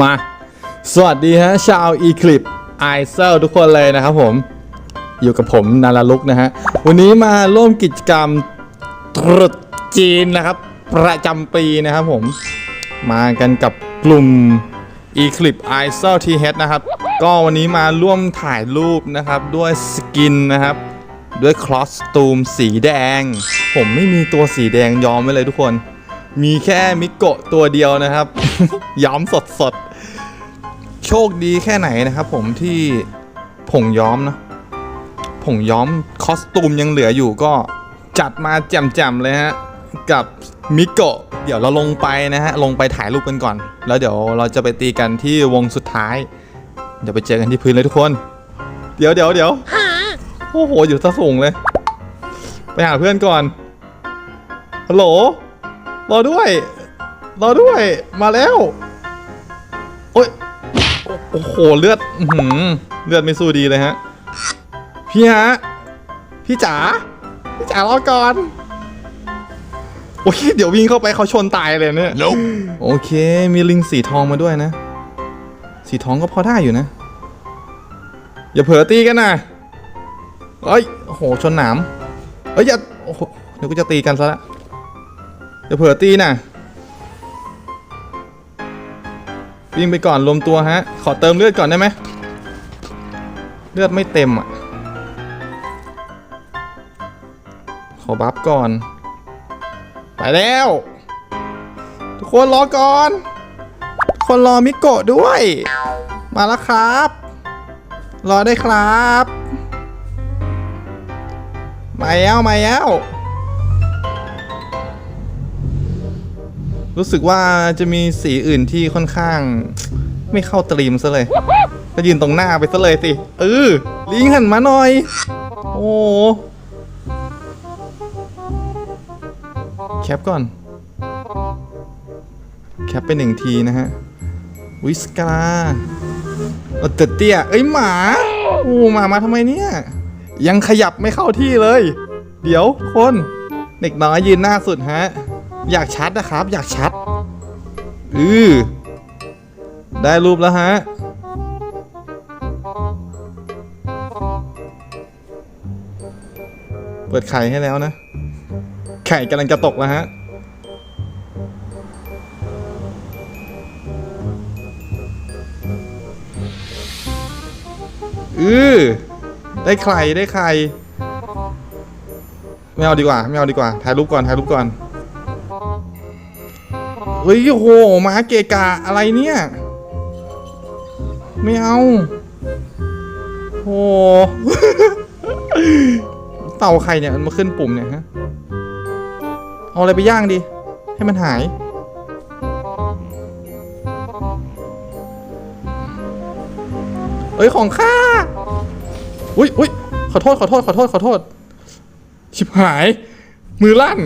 มา สวัสดีฮะ ชาวอีคลิปไอเซลทุกคนเลยนะครับผม อยู่กับผมนาราลุกนะฮะ วันนี้มาร่วมกิจกรรมตรุษจีนนะครับ ประจำปีนะครับผม มากันกับกลุ่ม e c l i p i s o t h นะครับ ก็วันนี้มาร่วมถ่ายรูปนะครับ ด้วยสกินนะครับ ด้วยคลอสตูมสีแดง ผมไม่มีตัวสีแดงยอมไว้เลยทุกคน มีแค่มิโกะตัวเดียวนะครับ ย้อมสดสดๆโชคดีแค่ไหนนะครับผมที่ผงย้อมเนอะผงย้อมคอสตูมยังเหลืออยู่ก็จัดมาแจ่มๆเลยฮะ กับมิโกะเดี๋ยวเราลงไปนะฮะ ลงไปถ่ายรูปกันก่อน แล้วเดี๋ยวเราจะไปตีกันที่วงสุดท้าย เดี๋ยวไปเจอกันที่พื้นเลยทุกคน เดี๋ยวเดี๋ยวเดี๋ยวโอ้โห อยู่ซะสูงเลย ไปหาเพื่อนก่อนฮัลโหลรอด้วย รอด้วย มาแล้วโอ้ยโอ้โหเลือดอื้อหือเลือดไม่สู้ดีเลยฮะ พี่ฮะ พี่จ๋า พี่จ๋ารอก่อน โอ้ยเดี๋ยววิ่งเข้าไปเขาชนตายเลยเนี่ยโอเค มีลิงสีทองมาด้วยนะ สีทองก็พอได้อยู่นะ อย่าเผลอตีกันนะเอ้ยโอ้โห ชนหนามเอ้ยอย่าโอ้โหเดี๋ยวกูจะตีกันซะละอย่าเผลอตีนะ วิ่งไปก่อนรวมตัวฮะ ขอเติมเลือดก่อนได้ไหมเลือดไม่เต็มอะ ขอบัฟก่อน ไปแล้ว ทุกคนรอก่อน ทุกคนรอมิโกะด้วย มาแล้วครับ รอได้ครับ มาแล้ว มาแล้ว รู้สึกว่าจะมีสีอื่นที่ค่อนข้าง ไม่เข้าตรีมซะเลย ก็ยืนตรงหน้าไปซะเลยสิ เออ ลิงหันมาหน่อย โอ้แคปก่อน แคปไปหนึ่งทีนะฮะ วิสกาเออเตี้ย เอ้ยหมา โอ้หมามาทำไมเนี่ย ยังขยับไม่เข้าที่เลย เดี๋ยวคน เด็กน้อยยืนหน้าสุดฮะ อยากชัดนะครับ อยากชัดอือได้รูปแล้วฮะเปิดไข่ให้แล้วนะ ไข่กำลังจะตกแล้วฮะอือได้ไข่ได้ไข่ไม่เอาดีกว่าไม่เอาดีกว่าถ่ายรูปก่อนถ่ายรูปก่อน เฮ้ยโหมาเกะกะอะไรเนี่ย ไม่เอาโหเต่าใครเนี่ยมันมาขึ้นปุ่มเนี่ยฮะ เอาอะไรไปย่างดี ให้มันหาย เอ้ยของข้า อุ้ยอุ้ยขอโทษขอโทษขอโทษขอโทษ ชิบหาย มือลั่น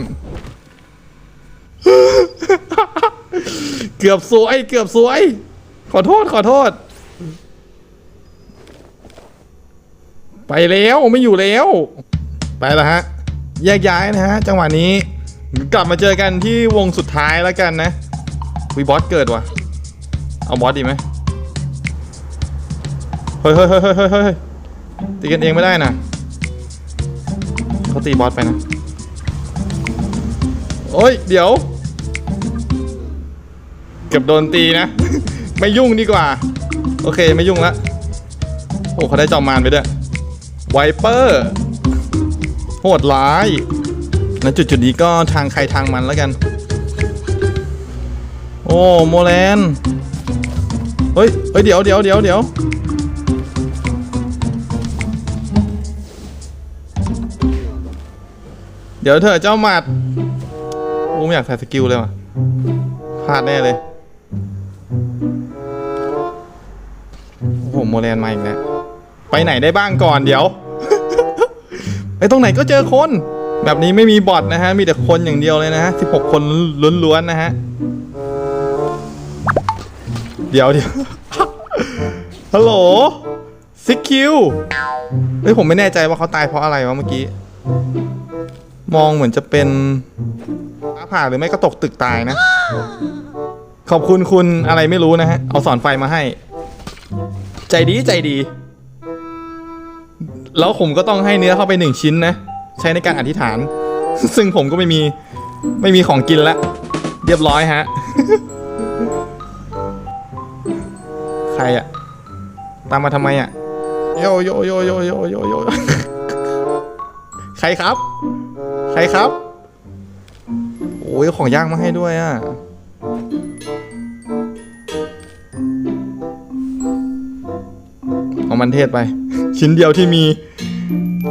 เกือบสวย เกือบสวย ขอโทษ ขอโทษ ไปแล้วไม่อยู่แล้ว ไปแล้วฮะ แยกย้ายนะฮะ จังหวะนี้ กลับมาเจอกันที่วงสุดท้ายแล้วกันนะวีบอสเกิดวะเอาบอสดีไหมเฮ้ยเฮ้ยเฮ้ยเฮ้ยเฮ้ยเฮ้ยตีกันเองไม่ได้นะเขาตีบอสไปนะ โอ้ย เดี๋ยว เกือบโดนตีนะ ไม่ยุ่งดีกว่า โอเคไม่ยุ่งละโอ้เขาได้จอมมารไปด้วยไวเปอร์โหดร้ายณจุดจุดนี้ก็ทางใครทางมันแล้วกัน โอ้โมแลนเฮ้ยเฮ้ยเดี๋ยวเดี๋ยวเดี๋ยวเดี๋ยวเดี๋ยวเถอะเจ้าหมัดโอ้ไม่อยากใส่สกิลเลยว่ะพลาดแน่เลย โอ้โหโมแลนมาอีกแล้วไปไหนได้บ้างก่อนเดี๋ยว ไปตรงไหนก็เจอคน แบบนี้ไม่มีบอทนะฮะ มีแต่คนอย่างเดียวเลยนะฮะ16 คนล้วนๆนะฮะ เดี๋ยวเดี๋ยวฮัลโหลซิกคิวเฮ้ยผมไม่แน่ใจว่าเขาตายเพราะอะไรวะเมื่อกี้ มองเหมือนจะเป็นฟ้าผ่าหรือไม่ก็ตกตึกตายนะ ขอบคุณคุณอะไรไม่รู้นะฮะ เอาสอนไฟมาให้ ใจดีใจดี แล้วผมก็ต้องให้เนื้อเข้าไปหนึ่งชิ้นนะ ใช้ในการอธิษฐาน ซึ่งผมก็ไม่มีไม่มีของกินแล้วเรียบร้อยฮะ ใครอะตามมาทำไมอะโยโยโยโยโยโยโยใครครับ ใครครับ โอ้ยของย่างมาให้ด้วยอะ เอามันเทศไป ชิ้นเดียวที่มี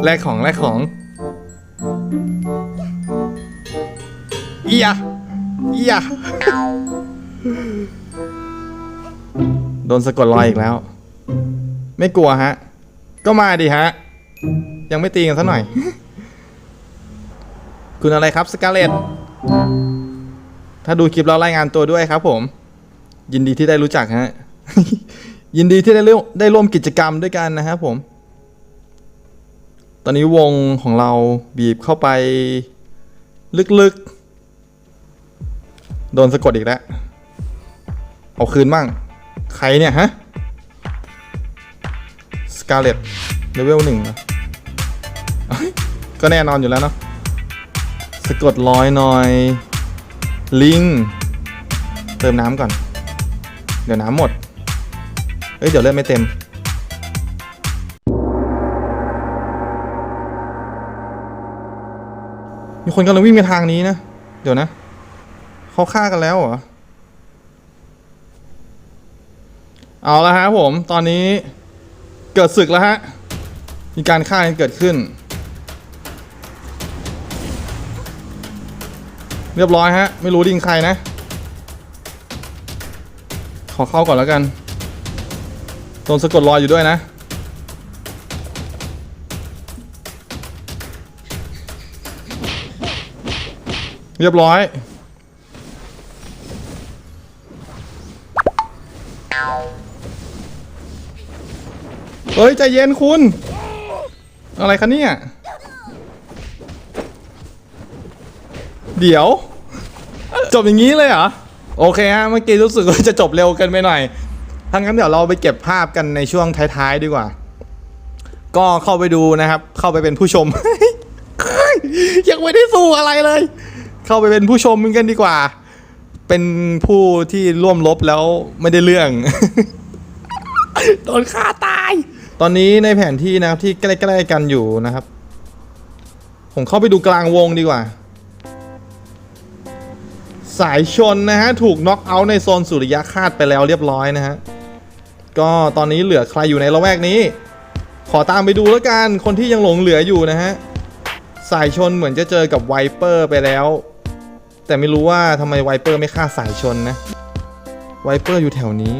แลกของแลกของอียะอียะโดนสะกดรอยอีกแล้ว ไม่กลัวฮะ ก็มาดิฮะ ยังไม่ตีกันซะหน่อย คุณอะไรครับสกาเลตถ้าดูคลิปแล้วรายงานตัวด้วยครับผม ยินดีที่ได้รู้จักฮะ ยินดีที่ได้ร่วมได้ร่วมกิจกรรมด้วยกันนะครับผม ตอนนี้วงของเราบีบเข้าไป ลึกๆ โดนสะกดอีกแล้ว เอาคืนบ้างใครเนี่ยฮะ สกาเลตเลเวลหนึ่งก็แน่นอนอยู่แล้วเนาะ สะกดรอยหน่อย ลิง เติมน้ำก่อน เดี๋ยวน้ำหมด อ้ยเดี๋ยวเลือดไม่เต็ม มีคนกำลังวิ่งไปทางนี้นะ เดี๋ยวนะ เขาฆ่ากันแล้วเหรอ เอาละฮะผม ตอนนี้เกิดศึกแล้วฮะ มีการฆ่ากันเกิดขึ้น เรียบร้อยฮะ ไม่รู้ดิงใครนะ ขอเข้าก่อนแล้วกัน โดนสะกดรอยอยู่ด้วยนะเรียบร้อย เฮ้ย ใจเย็นคุณ อะไรคะเนี่ย เดี๋ยว จบอย่างนี้เลยเหรอ โอเคฮะ เมื่อกี้รู้สึกว่าจะจบเร็วกันไปหน่อย ทั้างนั้นเดี๋ยวเราไปเก็บภาพกันในช่วงท้ายๆดีกว่า ก็เข้าไปดูนะครับ เข้าไปเป็นผู้ชม ยังไม่ได้สู้อะไรเลย เข้าไปเป็นผู้ชมกันดีกว่า เป็นผู้ที่ร่วมรบแล้วไม่ได้เรื่อง โดนฆ่าตาย ตอนนี้ในแผนที่นะครับที่ใกล้ๆกันอยู่นะครับ ผมเข้าไปดูกลางวงดีกว่าสายชนนะฮะ ถูกน็อกเอาท์ในโซนสุริยะคาตไปแล้วเรียบร้อยนะฮะ ก็ตอนนี้เหลือใครอยู่ในละแวกนี้ ขอตามไปดูแล้วกัน คนที่ยังหลงเหลืออยู่นะฮะ สายชนเหมือนจะเจอกับไวเปอร์ไปแล้ว แต่ไม่รู้ว่าทำไมไวเปอร์ไม่ฆ่าสายชนนะ ไวเปอร์อยู่แถวนี้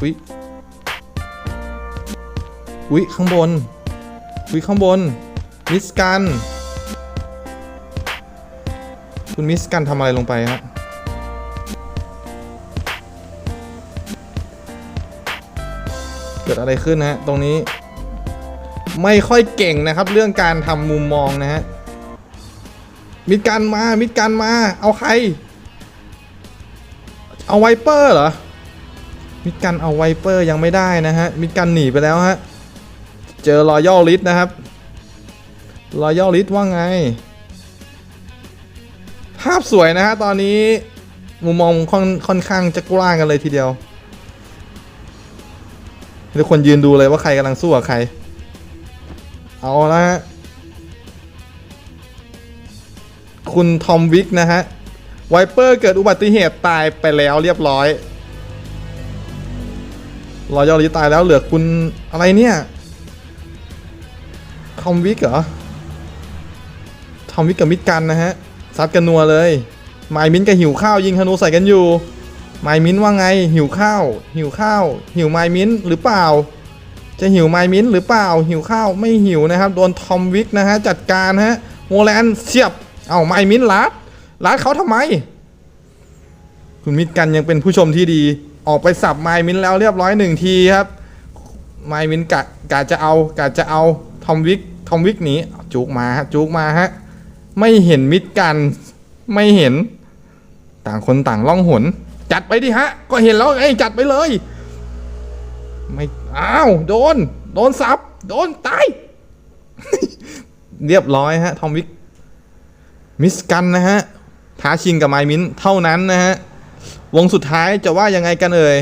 อุ๊ยอุ๊ยข้างบนอุ๊ยข้างบน มิสกัน คุณมิสกันทำอะไรลงไปครั เกิดอะไรขึ้นนะฮะตรงนี้ไม่ค่อยเก่งนะครับ เรื่องการทำมุมมองนะฮะมิดกันมามิดกันมา เอาใคร เอาไวเปอร์เหรอมิดกันเอาไวเปอร์ยังไม่ได้นะฮะมิดกันหนีไปแล้วฮะเจอรอยัลลิสนะครับรอยัลลิสว่าไง ภาพสวยนะฮะตอนนี้มุมมองค่อนค่อนข้างจะกว้างกันเลยทีเดียว ทุกคนยืนดูเลยว่าใครกำลังสู้กับใคร เอาละฮะ คุณทอมวิกนะฮะ ไวเปอร์เกิดอุบัติเหตุตายไปแล้วเรียบร้อยรอยอรีตายแล้วเหลือคุณอะไรเนี่ย ทอมวิกเหรอ ทอมวิกกับมิดกันนะฮะ ซัดกันนัวเลย ไมมิ้นกับหิวข้าวยิงธนูใส่กันอยู่ ไมมินว่าไง หิวข้าว หิวข้าว หิวไมมินหรือเปล่า จะหิวไมมินหรือเปล่า หิวข้าวไม่หิวนะครับ โดนทอมวิกนะฮะจัดการฮะโมแลนเสียบ เอาไมมินลัดลัดเขาทำไม คุณมิดกันยังเป็นผู้ชมที่ดี ออกไปสับไมมินแล้วเรียบร้อยหนึ่งทีครับไมมินกะกะจะเอากะจะเอาทอมวิกทอมวิกหนีจุกมาฮะจุกมาฮะไม่เห็นมิดกันไม่เห็น ต่างคนต่างล่องหน จัดไปดิฮะ ก็เห็นแล้วไงจัดไปเลย ไม่อ้าวโดน โดนซับ โดนตาย เรียบร้อยฮะ ทอมวิก มิสกันนะฮะ ท้าชิงกับไมมินเท่านั้นนะฮะ วงสุดท้ายจะว่ายังไงกันเอ่ย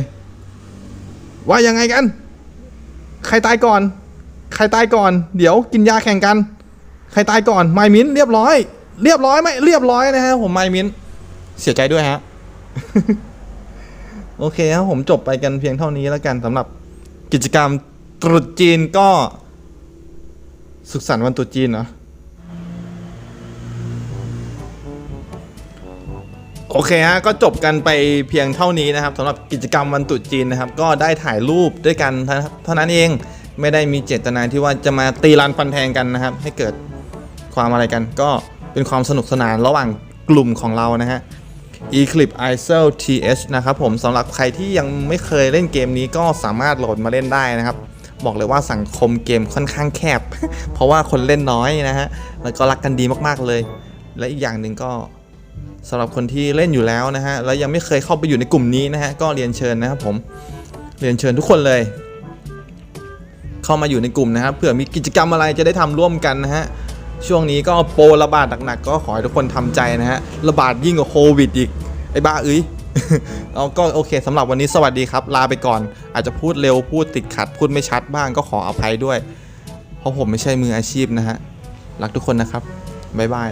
ว่ายังไงกัน ใครตายก่อน ใครตายก่อน เดี๋ยวกินยาแข่งกัน ใครตายก่อนไมมินเรียบร้อย เรียบร้อยไหมเรียบร้อยนะฮะผมไมมินเสียใจด้วยฮะ โอเคครับผมจบไปกันเพียงเท่านี้แล้วกันสำหรับกิจกรรมตรุษจีนก็ สุขสันต์วันตรุษจีนเนาะโอเคฮะก็จบกันไปเพียงเท่านี้นะครับสำหรับกิจกรรมวันตรุษจีนนะครับ ก็ได้ถ่ายรูปด้วยกันเท่าเท่านั้นเองไม่ได้มีเจตนาที่ว่าจะมาตีรันฟันแทงกันนะครับ ให้เกิดความอะไรกัน ก็เป็นความสนุกสนานระหว่างกลุ่มของเรานะฮะ Eclipse ISO TH นะครับผมสำหรับใครที่ยังไม่เคยเล่นเกมนี้ก็สามารถโหลดมาเล่นได้นะครับ บอกเลยว่าสังคมเกมค่อนข้างแคบ เพราะว่าคนเล่นน้อยนะฮะ แล้วก็รักกันดีมากๆเลย และอีกอย่างหนึ่งก็สำหรับคนที่เล่นอยู่แล้วนะฮะ แล้วยังไม่เคยเข้าไปอยู่ในกลุ่มนี้นะฮะ ก็เรียนเชิญนะครับผม เรียนเชิญทุกคนเลย เข้ามาอยู่ในกลุ่มนะครับ เผื่อมีกิจกรรมอะไรจะได้ทำร่วมกันนะฮะ ช่วงนี้ก็โปรระบาดหนักๆก็ขอให้ทุกคนทำใจนะฮะระบาดยิ่งกว่าโควิดอีกไอ้บ้าเอ้ยเราก็โอเคสำหรับวันนี้สวัสดีครับ ลาไปก่อน อาจจะพูดเร็วพูดติดขัด พูดไม่ชัดบ้างก็ขออภัยด้วย เพราะผมไม่ใช่มืออาชีพนะฮะ รักทุกคนนะครับ บ๊ายบาย